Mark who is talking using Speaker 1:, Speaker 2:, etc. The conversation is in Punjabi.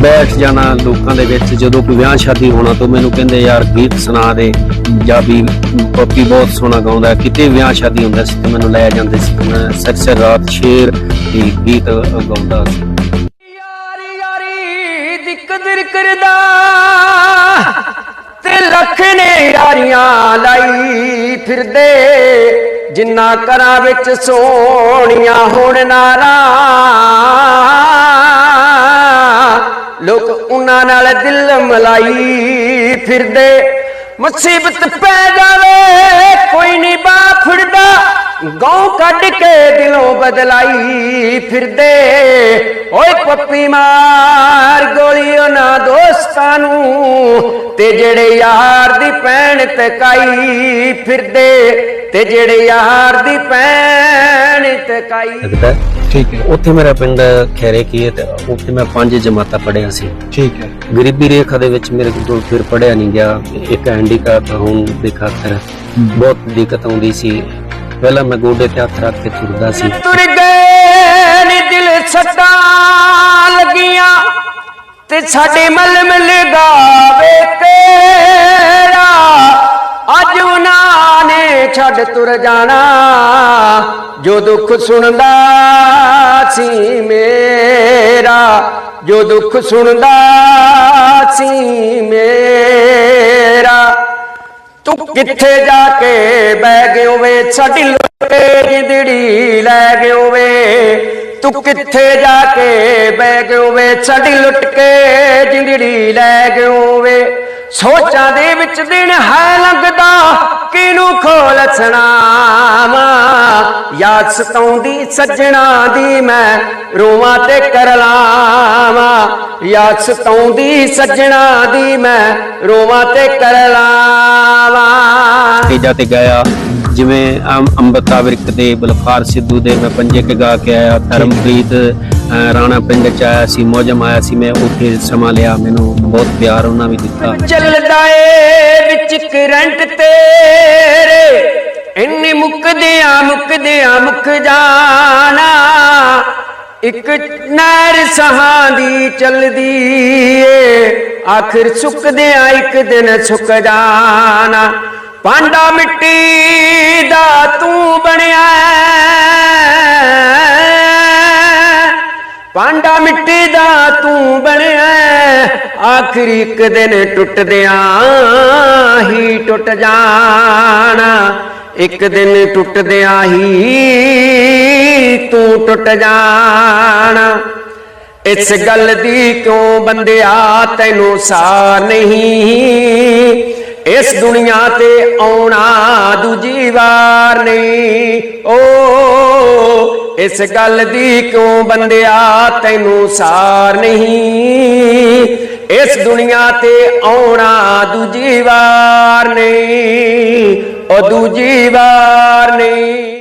Speaker 1: ਬੈਠ ਜਾਣਾ ਲੋਕਾਂ ਦੇ ਵਿੱਚ, ਜਦੋਂ ਕੋਈ ਵਿਆਹ ਸ਼ਾਦੀ ਹੋਣਾ ਤਾਂ ਮੈਨੂੰ ਕਹਿੰਦੇ, ਯਾਰ ਗੀਤ ਸੁਣਾ ਦੇ। ਪੰਜਾਬੀ ਪੱਪੀ ਬਹੁਤ ਸੋਹਣਾ ਗਾਉਂਦਾ ਕਿਤੇ ਵਿਆਹ ਸ਼ਾਦੀ ਹੁੰਦਾ ਸੀ ਤੇ ਮੈਨੂੰ ਲੈ ਜਾਂਦੇ ਸੀ। ਮੈਂ ਸਰਸਰ ਰਾਤ ਸ਼ੇਰ ਦੀ ਗੀਤ ਗਾਉਂਦਾ ਸੀ।
Speaker 2: ਯਾਰੀ ਯਾਰੀ ਦੀ ਕਦਰ ਕਰਦਾ, ਤੇ ਲੱਖ ਨੇ ਯਾਰੀਆਂ ਲਾਈ ਫਿਰਦੇ। ਜਿੰਨਾ ਘਰਾਂ ਵਿੱਚ ਸੋਹਣੀਆਂ ਹੁਣ ਨਾਰਾ ਲੋਕ ਉਹਨਾਂ ਨਾਲ ਦਿਲ ਮਲਾਈ ਫਿਰਦੇ। ਮੁਸੀਬਤ ਪੈ ਜਾਵੇ, ਕੋਈ ਨਹੀਂ ਬਾਫੜਦਾ ਗਾਉ ਕੱਢ ਕੇ ਦਿਲੋਂ ਬਦਲਾਈ ਫਿਰਦੇ। ਓਏ ਪੱਪੀ ਮਾਰ ਗੋਲੀ ਉਹਨਾਂ ਦੋਸਤਾਂ ਨੂੰ ਤੇ ਜਿਹੜੇ ਯਾਰ ਦੀ ਭੈਣ ਤਕਾਈ ਫਿਰਦੇ। ਤੇ ਜਿਹੜੇ ਯਾਰ ਦੀ ਭੈਣ ਤਕਾਈ
Speaker 1: ਲੱਗਦਾ।
Speaker 3: ਠੀਕ ਹੈ।
Speaker 1: ਉੱਥੇ ਮੇਰਾ ਪਿੰਡ ਖੈਰੇ ਕੀ ਹੈ ਤੇ ਉੱਥੇ ਮੈਂ ਪੰਜ ਜਮਾਤਾਂ ਪੜ੍ਹਿਆ ਸੀ।
Speaker 3: ਠੀਕ ਹੈ।
Speaker 1: ਗਰੀਬੀ ਰੇਖਾ ਦੇ ਵਿੱਚ ਮੇਰੇ ਕੋਲ ਫਿਰ ਪੜਿਆ ਨਹੀਂ ਗਿਆ। ਇੱਕ ਹੈਂਡੀਕੈਪ ਹੋਣ ਦੇ ਖਾਤਰ ਬਹੁਤ ਦਿੱਕਤ ਆਉਂਦੀ ਸੀ। ਪਹਿਲਾਂ ਮੈਂ ਗੋਡੇ ਤੇ ਹੱਥ ਰੱਖ ਕੇ ਤੁਰਦਾ ਸੀ।
Speaker 2: ਤੁਰ ਗਏ ਨੀ ਦਿਲ ਸੱਟਾਂ ਲੱਗੀਆਂ ਤੇ ਸਾਡੇ ਮਲ ਮਿਲ ਛੱਡ ਤੁਰ ਜਾਣਾ, ਜੋ ਦੁੱਖ ਸੁਣਦਾ ਸੀ ਮੇਰਾ, ਜੋ ਦੁੱਖ ਸੁਣਦਾ ਸੀ ਮੇਰਾ। ਤੂੰ ਕਿੱਥੇ ਜਾ ਕੇ ਬਹਿ ਗਿਓ ਵੇ ਸਾਡੀ ਲੁੱਟੇ ਜਿੰਦੜੀ ਲੈ ਗਿਓ ਵੇ। ਤੂੰ ਕਿੱਥੇ ਜਾ ਕੇ ਬਹਿ ਗਿਓ ਵੇ ਸਾਡੀ ਲੁੱਟ ਕੇ ਜਿੰਦੜੀ ਲੈ ਗਿਓ ਵੇ। ਸੋਚਾਂ ਦੇ ਵਿੱਚ ਦਿਨ ਹੈ ਕਿਨੂੰ ਖੋਲ ਸੁਣਾਵਾਂ ਯਾਦ ਸਤਾਉਂਦੀ ਸੱਜਣਾ ਦੀ ਮੈਂ ਰੋਵਾਂ ਤੇ ਕਰ ਲਾਵਾਂ ਯਾਦ ਸਤਾਉਂਦੀ ਸੱਜਣਾ ਦੀ ਮੈਂ ਰੋਵਾਂ ਤੇ ਕਰ ਲਾਵਾਂ
Speaker 1: ਤੀਜਾ ਤੇ ਗਿਆ। ਜਿਵੇਂ ਅੰਮ੍ਰਿਤਾ ਵਿਰਕ ਦੇ ਬਲਕਾਰ ਸਿੱਧੂ ਦੇ ਮੈਂ ਪੰਜੇ ਕੇ ਗਾ ਕੇ ਆਇਆ। ਧਰਮਪ੍ਰੀਤ ਰਾਣਾ ਪਿੰਡ ਚ ਆਇਆ ਸੀ ਮੌਜਮ ਆਇਆ ਸੀ ਮੈਂ ਉੱਥੇ ਸਮਾਂ ਲਿਆ। ਮੈਨੂੰ ਬਹੁਤ ਪਿਆਰ ਉਹਨਾਂ ਵੀ ਦਿੱਤਾ।
Speaker 2: ਚੱਲਦਾ ਏ ਵਿੱਚ ਕਰੰਟ ਤੇਰੇ। ਇੰਨੇ ਮੁੱਕਦਿਆਂ ਮੁੱਕਦਿਆਂ ਮੁੱਕ ਜਾਣਾ। ਇੱਕ ਨਹਿਰ ਸਹਾਂ ਦੀ ਚੱਲਦੀ ਏ। ਆਖਿਰ ਸੁੱਕਦਿਆਂ ਇੱਕ ਦਿਨ ਸੁੱਕ ਜਾਣਾ। ਪਾਂਡਾ ਮਿੱਟੀ ਦਾ ਤੂੰ ਬਣਿਆ ਪਾਂਡਾ ਮਿੱਟੀ ਦਾ ਤੂੰ ਬਣਿਆ ਆਖਰੀ ਇੱਕ ਦਿਨ ਟੁੱਟਦਿਆਂ ਹੀ ਟੁੱਟ ਜਾਣਾ। ਇੱਕ ਦਿਨ ਟੁੱਟਦਿਆਂ ਹੀ ਤੂੰ ਟੁੱਟ ਜਾਣਾ। ਇਸ ਗੱਲ ਦੀ ਕਿਉਂ ਬੰਦਿਆ ਤੈਨੂੰ ਸਾਰ ਨਹੀਂ। ਇਸ ਦੁਨੀਆ ਤੇ ਆਉਣਾ ਦੂਜੀ ਵਾਰ ਨਹੀਂ। ਓ ਇਸ ਗੱਲ ਦੀ ਕਿਉਂ ਬੰਦਿਆ ਤੈਨੂੰ ਸਾਰ ਨਹੀਂ। ਇਸ ਦੁਨੀਆ ਤੇ ਆਉਣਾ ਦੂਜੀ ਵਾਰ ਨਹੀਂ। ਉਹ ਦੂਜੀ ਵਾਰ ਨਹੀਂ।